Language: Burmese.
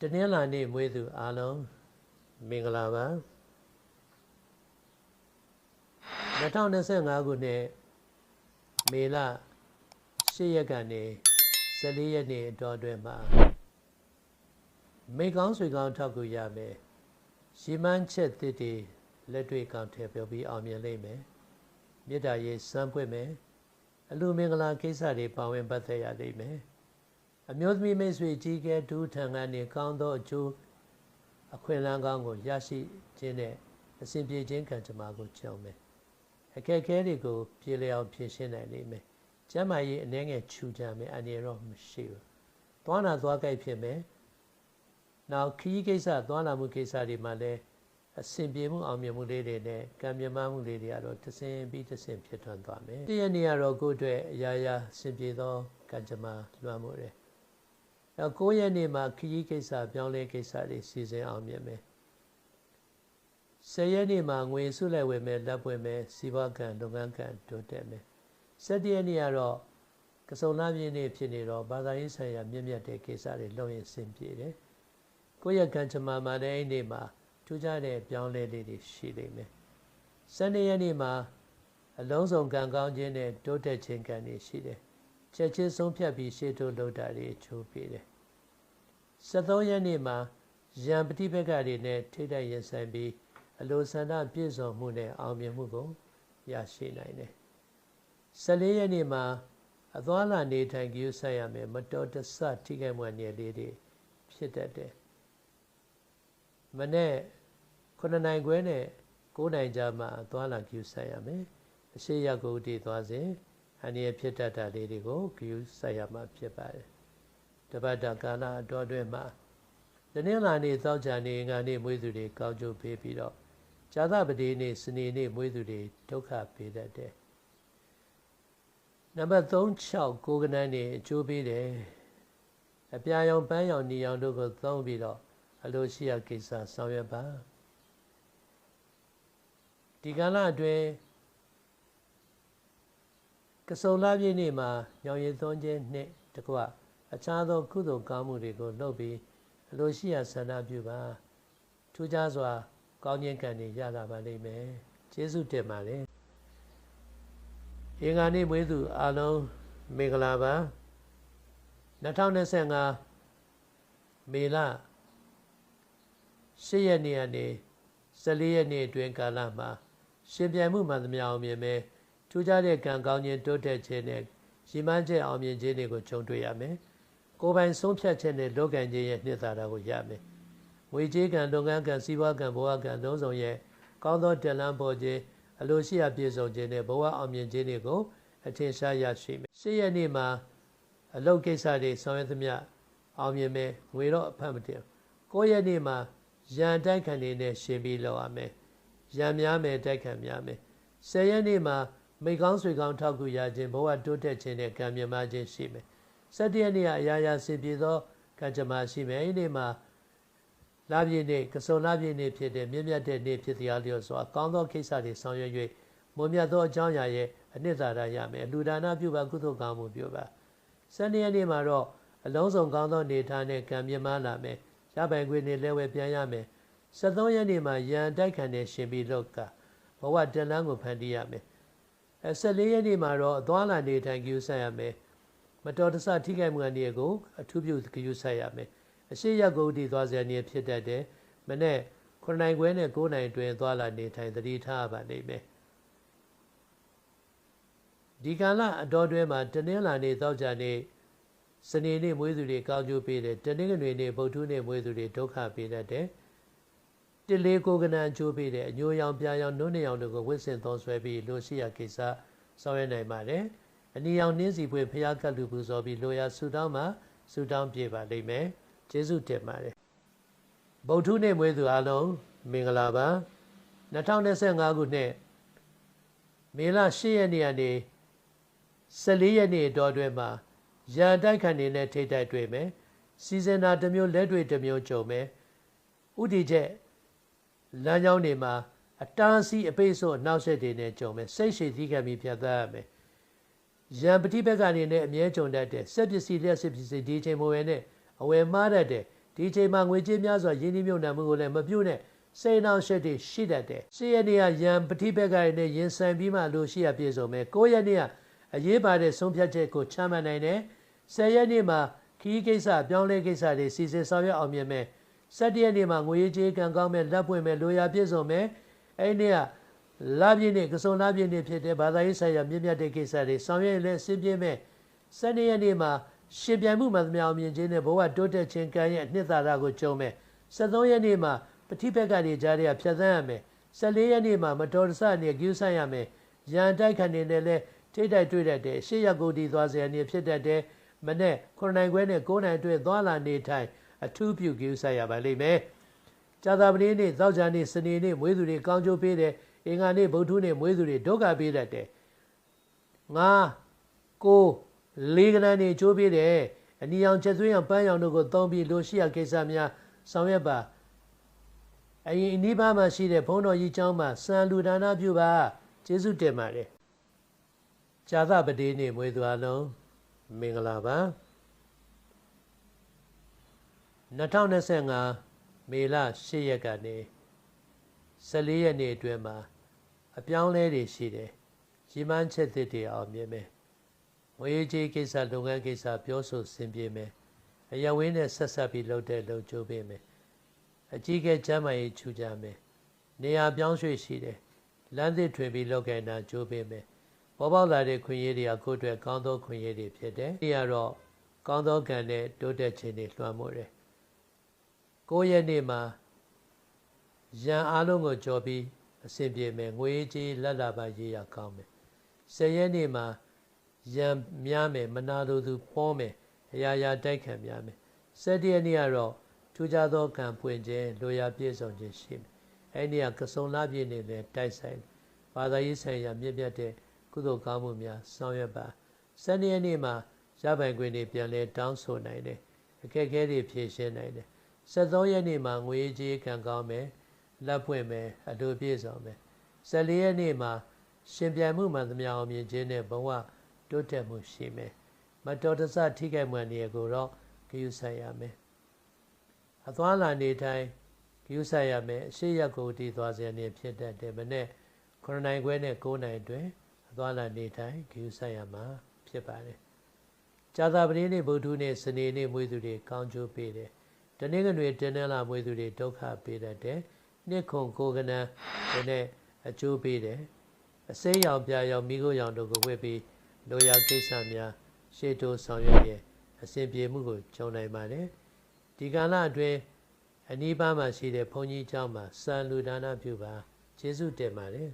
တနင်္လာနေ့မွေးသူအားလုံးမင်္ဂလာပါ2025ခုနှစ်မေလ10ရက်ကနေ14ရက်နေ့အတော်အတွင်းမှာမိကောင်းဆွေကောင်းထောက်ကူရမယ်ရီမန်းချက်တစ်တွေလက်တွေ့ကောင်းထည့်ပြောပြီးအောင်မြင်လိမ့်မယ်မေတ္တာရေးစမ်းပွင့်မယ်အလူမင်္ဂလာကိစ္စတွေပါဝင်ပတ်သက်ရလိမ့်မယ် အမျိုးသမီးမိတ်ဆွေကြီးကဲဒူးထံကနေကောင်းသောအကျိုးအခွင့်အလမ်းကောင်းကိုရရှိခြင်းနဲ့အစဉ်ပြေခြင်းကံကြမ္မာကိုကြောင်းမယ်အခက်အခဲတွေကိုပြေလည်အောင်ဖြေရှင်းနိုင်လိမ့်မယ်ကျမ်းမာရေးအနည်းငယ်ခြူကြမယ်အနေရောမရှိဘူးသွားနာသွားကြိုက်ဖြစ်မယ်နောက်ခီးကိစ္စသွားလာမှုကိစ္စတွေမှာလည်းအစဉ်ပြေမှုအောင်မြင်မှုလေးတွေနဲ့ကံမြမမှုလေးတွေကတော့တစ်ဆင့်ပြီးတစ်ဆင့်ဖြစ်ထွန်းသွားမယ်။တည့်ရနေရတော့ကိုယ့်အတွက်အရာရာအစဉ်ပြေသောကံကြမ္မာလွှမ်းမိုးတယ်။ နောက်9ရက်နေ့မှာခရီးကိစ္စပြောင်းလဲကိစ္စတွေစီစဉ်အောင်မြင်မယ်။10ရက်နေ့မှာငွေစုလိုက်ဝယ်မယ်လက်ပွင့်မယ်စီးပွားကံလုပ်ငန်းကံတိုးတက်မယ်။17ရက်နေ့ကတော့ကစုံလာပြည့်နေ့ဖြစ်နေတော့ဘာသာရေးဆိုင်ရာမြင့်မြတ်တဲ့ကိစ္စတွေလုပ်ရင်အဆင်ပြေတယ်။ကိုယ့်ရဲ့ကံကြမ္မာမှာလည်းအဲ့ဒီနေ့မှာထူးခြားတဲ့ပြောင်းလဲလေးတွေရှိလိမ့်မယ်။12ရက်နေ့မှာအလုံးစုံကံကောင်းခြင်းနဲ့တိုးတက်ခြင်းကံတွေရှိတယ်။ ချက်ချင်းဆုံးဖြတ်ပြီးရှေ့တိုးလုပ်တာတွေချိုးပေးတယ်။73ရက်နေ့မှာရံပฏิဘက်ကတွေနဲ့ထိတိုက်ရင်ဆိုင်ပြီးအလိုဆန္ဒပြည့်စုံမှုနဲ့အောင်မြင်မှုကိုရရှိနိုင်တယ်။14ရက်နေ့မှာအသွားလာနေထိုင်ကြည့်ဆိုင်ရမယ်မတော်တဆထိခိုက်မှုအနေလေးတွေဖြစ်တတ်တယ်။မနေ့9နိုင်ခွဲနဲ့9နိုင်ကြာမှသွားလာ queue ဆက်ရမယ်အရှိရကိုတည်သွားစဉ် အနည်းဖြစ်တတ်တာလေးတွေကို queue ဆက်ရမှာဖြစ်ပါတယ်တပတ်တာကာလအတော်အတွင်းမှာတနင်္လာနေ့သောကြာနေ့ငါနေ့မွေးသူတွေကောင်းကျိုးပေးပြီးတော့ဇာသပတိနေ့စနေနေ့မွေးသူတွေဒုက္ခပေးတတ်တယ်နံပါတ်3 6ကိုကနန်းနေအကျိုးပေးတယ်အပြာရောင်ပန်းရောင်နီရောင်တို့ကိုသုံးပြီးတော့အလိုရှိရာကိစ္စဆောင်ရွက်ပါဒီကာလအတွင်း ကစုံလာပြည့်နေ့မှာညောင်ရည်သွန်းခြင်းနှင့်တကွအခြားသောကုသိုလ်ကောင်းမှုတွေကိုလုပ်ပြီးအလိုရှိရာဆန္ဒပြုပါထူးခြားစွာ ကောင်းခြင်းကံတွေရလာပါလိမ့်မယ်ကျေးဇူးတင်ပါတယ်အင်္ဂါနေ့မွေးသူအားလုံးမင်္ဂလာပါ2025မေလ10ရက်နေ့ကနေ14ရက်နေ့အတွင်းကာလမှာရှင်ပြိုင်မှုမှန်သမျှအောင်မြင်မယ် ထူးခြားတဲ့ကံကောင်းခြင်းတိုးတက်ခြင်းနဲ့ရီမန်းချက်အောင်မြင်ခြင်းတွေကိုကြုံတွေ့ရမယ်ကိုယ်ပိုင်ဆုံးဖြတ်ချက်နဲ့လောကံခြင်းရဲ့နှစ်သာရကိုရမယ်ငွေကြေးကံလုပ်ငန်းကံစီးပွားကံဘဝကံလုံးစုံရဲ့ကောင်းသောတလန်းပေါ်ခြင်းအလိုရှိအပြည့်စုံခြင်းနဲ့ဘဝအောင်မြင်ခြင်းတွေကိုအထင်ရှားရရှိမယ်ရှေ့ရက်နေ့မှာအလုပ်ကိစ္စတွေဆောင်ရွက်သမျှအောင်မြင်မယ်ငွေတော့အဖတ်မတင်ကိုယ့်ရက်နေ့မှာရန်တိုက်ခံနေနဲ့ရှင်ပြီးလောက်ရမယ်ရံများမယ်တိုက်ခံများမယ်ဆယ်ရက်နေ့မှာ မိကောင်းဆွေကောင်းထောက်ကူရခြင်းဘဝတိုးတက်ခြင်းနဲ့ကံမြမခြင်းရှိမယ်ဆယ်တရက်နေ့ကအရာရာဆင်ပြေသောကံကြမ္မာရှိမယ်အဲ့ဒီနေ့မှာလာပြည့်နေ့ကစုံလာပြည့်နေ့ဖြစ်တဲ့မြင့်မြတ်တဲ့နေ့ဖြစ်တရားလျော်စွာကောင်းသောကိစ္စတွေဆောင်ရွက်၍မွန်မြတ်သောအကြောင်းအရာရဲ့အနှစ်သာရရမယ်အလှူဒါနပြုပါကုသိုလ်ကောင်းမှုပြုပါဆယ်ရက်နေ့မှာတော့အလုံးစုံကောင်းသောနေထားနဲ့ကံမြမလာမယ်ရပိုင်ခွင့်နဲ့လဲဝဲပြန်ရမယ်73ရက်နေ့မှာရန်တိုက်ခံတဲ့ရှင်ပြီးလောက်ကဘဝတန်လန်းကိုဖန်တီးရမယ်အဲ 14ရက်နေ့မှာတော့အသွားလာနေထိုင်ကြည့်ဆက်ရမယ်မတော်တဆထိခိုက်မှုအနေကိုအထူးပြုကြည့်ဆက်ရမယ်အရှိရက်ကိုတည်သွားစရာနေဖြစ်တတ်တယ်မနေ့9နိုင်ခွဲနဲ့9နိုင်တွင်သွားလာနေထိုင်သတိထားပါလိမ့်မယ်ဒီကာလအတော်တွဲမှာတနင်္လာနေ့သောကြာနေ့စနေနေ့မွေးသူတွေကောင်းကျိုးပေးတယ်တနင်္ဂနွေနေ့ဗုဒ္ဓနေ့မွေးသူတွေဒုက္ခပေးတတ်တယ် တလေးကိုကနန်ချိုးပေးတဲ့အညိုရောင်ပြာရောင်နုံးနေရောင်တို့ကိုဝစ်စင်သုံးဆွဲပြီးလိုရှိရာကိစ္စဆောင်ရွက်နိုင်ပါတယ်။အနီရောင်နှင်းစီပွေဖျားကတ်လူပူဇော်ပြီးလိုရာဆူတောင်းမှာဆူတောင်းပြေပါလိမ့်မယ်။ကျေးဇူးတင်ပါတယ်။ဗုဒ္ဓနေ့မွေးသူအားလုံးမင်္ဂလာပါ။2025ခုနှစ်မေလ10ရက်နေ့ကနေ14ရက်နေ့တော်တွင်မှာရန်တိုက်ခတ်နေတဲ့ထိတ်တိုက်တွေ့မယ်။စီဇန်နာတစ်မျိုးလက်တွေ့တစ်မျိုးကြုံမယ်။ဥတီချက် လမ်းကြောင်းတွေမှာအတားဆီးအပိတ်ဆို့အနောက်ဆက်တွေနဲ့ကြုံမယ်စိတ်ရှိသီးခံပြီးဖြတ်သန်းရမယ်ရံပฏิဘက်ကနေနဲ့အမြဲကြုံတတ်တဲ့စက်ပစ္စည်းလက်စပစ္စည်းဒီချိန်မိုးဝဲနဲ့အဝယ်မှားတတ်တဲ့ဒီအချိန်မှာငွေကြေးများစွာရင်းနှီးမြှုပ်နှံမှုကိုလည်းမပြုတ်နဲ့စိတ်နှောင့်ယှက်တွေရှိတတ်တယ်။ရှစ်ရက်နေ့ကရန်ပဋိပက္ခတွေနဲ့ရင်ဆိုင်ပြီးမှလို့ရှိရပြည့်စုံမယ်။9ရက်နေ့ကအရေးပါတဲ့ဆုံးဖြတ်ချက်ကိုချမှတ်နိုင်တယ်။10ရက်နေ့မှာခီးကိစ္စပြောင်းလဲကိစ္စတွေစီစဉ်ဆောင်ရွက်အောင်မြင်မယ်။ 17ရက်နေ့မှာငွေကြေးကံကောင်းမဲ့လက်ပွင့်မဲ့လိုရာပြည့်စုံမယ်။အဲ့ဒီနေ့ကလာပြည့်နေ့ကစုံလာပြည့်နေ့ဖြစ်တဲ့ဘာသာရေးဆိုင်ရာမြင့်မြတ်တဲ့ကိစ္စတွေဆောင်ရွက်လဲအဆင်ပြေမယ်။12ရက်နေ့မှာရှင်ပြိုင်မှုမှန်သမျှအောင်မြင်ခြင်းနဲ့ဘဝတိုးတက်ခြင်းကံရဲ့အနှစ်သာရကိုကြုံမယ်73ရက်နေ့မှာပဋိပက္ခတွေကြားထဲကဖြတ်သန်းရမယ်14ရက်နေ့မှာမတော်တဆနဲ့ကျူးဆန့်ရမယ်ရန်တိုက်ခံနေတယ်လဲထိတ်တိုက်တွေ့တတ်တယ်ရှေ့ရက်ကိုဒီသွားစရာနေဖြစ်တတ်တယ်မနေ့9နိုင်ခွဲနဲ့9နိုင်တွေ့သွားလာနေထိုင် အထူးပြုကျူးဆန့်ရပါလိမ့်မယ်ကြာသပတေးနေ့သောကြာနေ့စနေနေ့မွေးသူတွေကောင်းကျိုးပေးတယ်အင်္ဂါနေ့ဗုဒ္ဓနေ့မွေးသူတွေဒုက္ခပေးတတ်တယ်ငါကိုလေးကနန်းနေကျိုးပေးတယ်အနီအောင်ချက်သွင်းအောင်ပန်းရောင်တို့ကိုသုံးပြီးလိုရှိရကိစ္စများဆောင်ရွက်ပါအရင်အနီးပါးမှာရှိတဲ့ဘုန်းတော်ကြီးကျောင်းမှာစံလူဒါနပြုပါကျေးဇူးတင်ပါတယ်ဇာသပတိနေ့မွေးသူအလုံးမင်္ဂလာပါ 2025မေလ10ရက်ကနေ14ရက်နေ့အတွင်းမှာအပြောင်းလဲတွေရှိတယ်ရီမန်းချက်သစ်တွေအောင်မြင်မယ်ငွေကြေးကိစ္စလုပ်ငန်းကိစ္စပြောဆိုဆင်ပြေမယ်အရဝင်းနဲ့ဆက်ဆက်ပြီးလုပ်တဲ့လုပ်ကြိုးပေးမယ်အကြီးကဲကျမ်းမာရေးချူကြမယ်နေရာပြောင်းရွှေ့ရှိတယ်လမ်းသစ်ထွင်ပြီးလုပ်ကိုင်တာကြိုးပေးမယ်ပေါ်ပေါက်လာတဲ့ခွင့်ရည်တွေအခုအတွက်ကောင်းသောခွင့်ရည်တွေဖြစ်တယ်ဒီကတော့ကောင်းသောကံနဲ့တိုးတက်ခြင်းတွေလွှမ်းမိုးတယ် ကိုယ့်ရဲ့နေ့မှာရန်အားလုံးကိုကြော်ပြီးအဆင်ပြေမယ်ငွေကြေးလက်လာပါရေးရကောင်းမယ်ဆယ်ရက်နေ့မှာရံများမယ်မနာလိုသူပေါ်မယ်အရာရာတိုက်ခံများမယ်စက်တရနေ့ကတော့ထူးခြားသောကံပွင့်ခြင်းလိုရာပြည့်စုံခြင်းရှိမယ်အဲ့ဒီကကစုံလာပြည့်နေလဲတိုက်ဆိုင်ဘာသာရေးဆိုင်ရာမြင့်မြတ်တဲ့ကုသိုလ်ကောင်းမှုများဆောင်ရွက်ပါစနေနေ့မှာရပိုင်ခွင့်တွေပြန်လဲတောင်းဆိုနိုင်တယ်အခက်အခဲတွေဖြေရှင်းနိုင်တယ် 73ရက်နေ့မှာငွေကြေးကံကောင်းမယ်လက်ပွင့်မယ်အတူပြည့်စုံမယ်14ရက်နေ့မှာရှင်ပြိုင်မှုမှန်သမျှအောင်မြင်ခြင်းနဲ့ဘဝတိုးတက်မှုရှိမယ်မတော်တဆထိခိုက်မှန်နေကိုတော့ဂရုစိုက်ရမယ်အသွားလာနေတိုင်းဂရုစိုက်ရမယ်အရှိရက်ကိုတည်သွားစေနေဖြစ်တတ်တယ်မနဲ့9နိုင်ခွဲနဲ့9နိုင်တွင်အသွားလာနေတိုင်းဂရုစိုက်ရမှာဖြစ်ပါတယ်ကြာသပတေးနေ့ဗုဒ္ဓနေ့စနေနေ့မွေးသူတွေကောင်းကျိုးပေးတယ် တနေ့ကနေ့တင်းနှလာမွေးသူတွေဒုက္ခပေးတတ်တယ်နှစ်ခုကိုကနန်းဒီနေ့အကျိုးပေးတယ်အစိမ်းရောင်ပြရောင်မိခိုးရောင်တို့ကိုဝတ်ပြီးလိုရာကိစ္စများရှေ့တိုးဆောင်ရွက်ရင်အစဉ်ပြေမှုကိုကြုံနိုင်ပါတယ်ဒီကာလအတွင်းအနီးပါးမှာရှိတဲ့ဘုန်းကြီးကျောင်းမှာစံလူဒါနပြုပါကျေးဇူးတင်ပါတယ်